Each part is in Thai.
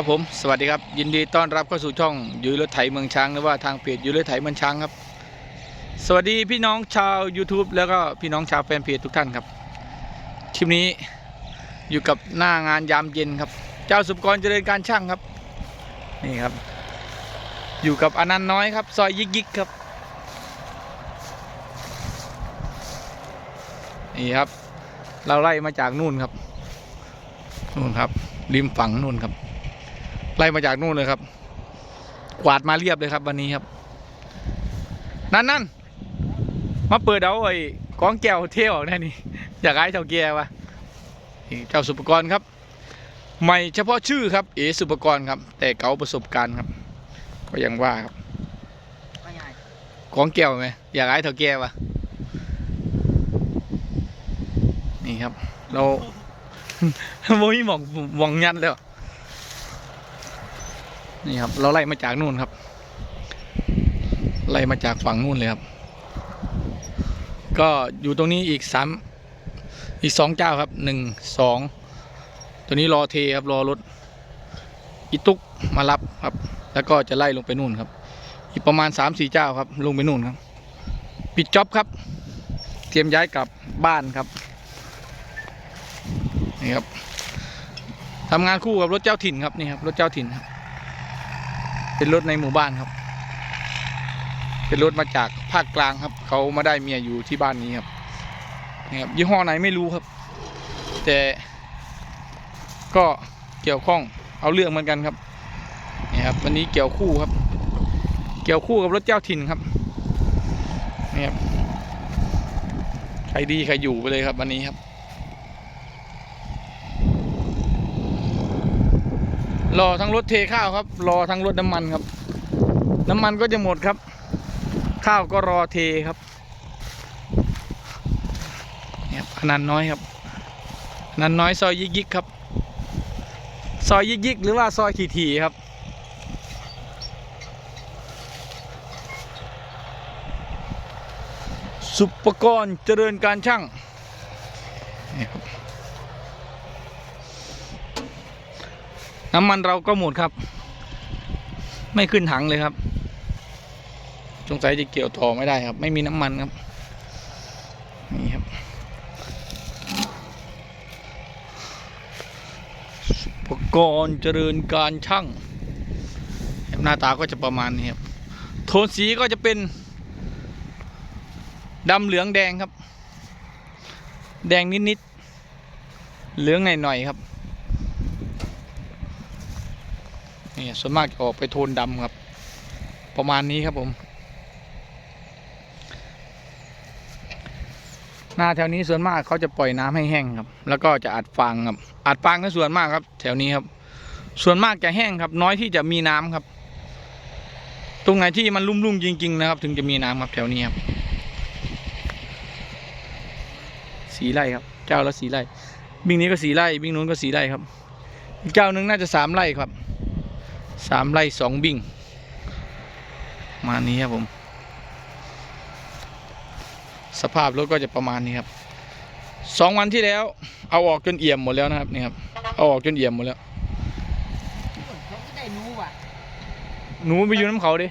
ครับผมสวัสดีครับยินดีต้อนรับเข้าสู่ช่องยุ้ยรถไถเมืองช้างหรือว่าทางเพจยุ้ยรถไถเมืองช้างครับ สวัสดีพี่น้องชาว YouTube แล้วก็พี่น้องชาวแฟนเพจทุกท่านครับคลิปนี้อยู่กับหน้างานยามเย็นครับ เจ้าสุปกรเจริญการช่างครับนี่ครับ อยู่กับอนันต์น้อยครับ ซอยยิกยิกครับนี่ครับ เราไล่มาจากนู่นครับนู่นครับ ริมฝั่งนู่นครับ ไล่มาจากนู่นเลยครับ กวาดมาเรียบเลยครับ วันนี้ครับ นั่นนั่นมาเปิดเอาไอ้กองแก้วเที่ยวแน่นี่อยากให้เจ้าแก่วะนี่เจ้าสุปกรณ์ครับ ใหม่เฉพาะชื่อครับ เอสุปกรณ์ครับ แต่เก่าประสบการณ์ครับ ก็ยังว่าครับว่าไงกองแก้วไหมอยากให้เท่าแก่วะนี่ครับ เราโมยหมองหมองยันแล้ว นี่ครับ เราไล่มาจากนู่นครับ ไล่มาจากฝั่งนู่นเลยครับ ก็อยู่ตรงนี้อีกสามอีกสองเจ้าครับหนึ่งสองตัวนี้รอเทครับรอรถอีตุกมารับครับ แล้วก็จะไล่ลงไปนู่นครับ อีกประมาณสามสี่เจ้าครับ ลงไปนู่นครับ ปิดจ็อบครับ เตรียมย้ายกลับบ้านครับนี่ครับทำงานคู่กับรถเจ้าถิ่นครับนี่ครับรถเจ้าถิ่นครับ เป็นรถในหมู่บ้านครับ เป็นรถมาจากภาคกลางครับ เขามาได้เมียอยู่ที่บ้านนี้ครับนี่ครับยี่ห้อไหนไม่รู้ครับ แต่ก็เกี่ยวข้องเอาเรื่องเหมือนกันครับนี่ครับวันนี้เกี่ยวคู่ครับ เกี่ยวคู่กับรถเจ้าถิ่นครับนี่ครับใครดีใครอยู่ไปเลยครับวันนี้ครับ รอทั้งรถเทข้าวครับ รอทั้งรถน้ำมันครับ น้ำมันก็จะหมดครับ ข้าวก็รอเทครับเนี่ยครับอนันน้อยครับอนันน้อยซอยยิกยิกครับ ซอยยิกยิกหรือว่าซอยทีทีครับสุปกรณ์เจริญการช่างนี่ครับ น้ำมันเราก็หมดครับ ไม่ขึ้นถังเลยครับสงสัยจะเกี่ยวต่อไม่ได้ครับ ไม่มีน้ำมันครับนี่ครับสุปกรณ์เจริญการช่างหน้าตาก็จะประมาณนี้ครับ โทนสีก็จะเป็นดำเหลืองแดงครับ แดงนิดๆเหลืองหน่อยๆครับ นี่ส่วนมากจะออกไปโทนดำครับ ประมาณนี้ครับผม หน้าแถวนี้ส่วนมากเขาจะปล่อยน้ำให้แห้งครับ แล้วก็จะอัดฟางครับ อัดฟางก็ส่วนมากครับ แถวนี้ครับ ส่วนมากจะแห้งครับ น้อยที่จะมีน้ำครับ ตรงไหนที่มันลุ่มๆจริง ๆ นะครับ ถึงจะมีน้ำครับแถวนี้ครับสีไร่ครับ เจ้าละสีไร่ บิงนี้ก็สีไร่ บิงนู้นก็สีไร่ครับ อีกเจ้านึงน่าจะสามไร่ครับ สามไร่สองบิงมานี้ครับผม สภาพรถก็จะประมาณนี้ครับสองวันที่แล้ว เอาออกจนเอี่ยมหมดแล้วนะครับนี่ครับเอาออกจนเอี่ยมหมดแล้วเขาก็ได้รู้ว่ะหนูไปอยู่น้ำเขาดิ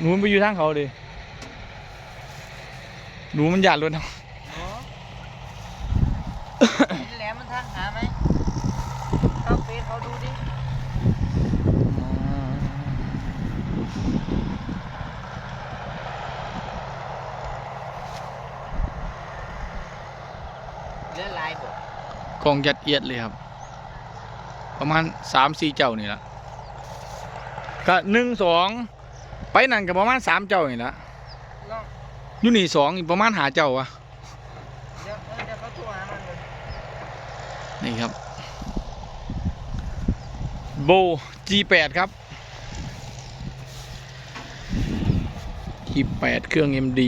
หนูไปอยู่ทางเขาดิหนูมันหยาดรถเอาเนาะเห็นแหลมมันทักหาไหมเข้าเฟซเขาดูดิ เลือลายบ่กองยัดเอียดเลยครับ ประมาณสามสี่เจ้านี่ละก็หนึ่งสองไปนั่นก็ประมาณสามเจ้านี่ละเนาะอยู่นี่สองอีกประมาณหาเจ้าวะเดี๋ยวเดี๋ยวเขาโทรหามันเลยนี่ครับ โบ G8 ครับ G8 เครื่อง MD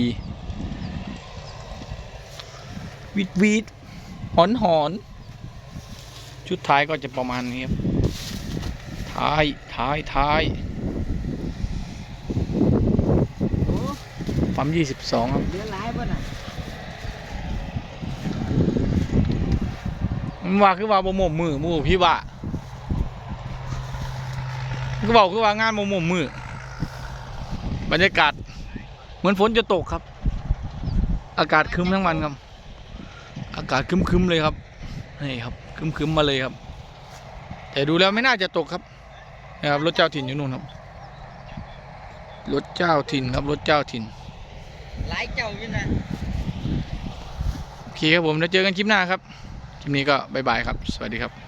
วิดวิด หอนหอนชุดท้ายก็จะประมาณนี้ครับ ท้าย ท้าย ท้ายโอ้ปั๊ม22ครับเลื่อนลายบ่น่ะมันว่าคือว่าบ่หม่มมือหมูพี่ว่าก็บอกคือว่างานมุมมุมมือบรรยากาศ เหมือนฝนจะตกครับ อากาศครึ้มทั้งวันครับอากาศครึ้มๆเลยครับนี่ครับครึ้มๆมาเลยครับ แต่ดูแล้วไม่น่าจะตกครับนะครับรถเจ้าถิ่นอยู่นู่นครับรถเจ้าถิ่นครับรถเจ้าถิ่นหลายเจ้าอยู่นะโอเคครับผมแล้วเจอกันคลิปหน้าครับคลิปนี้ก็บายบายครับ สวัสดีครับ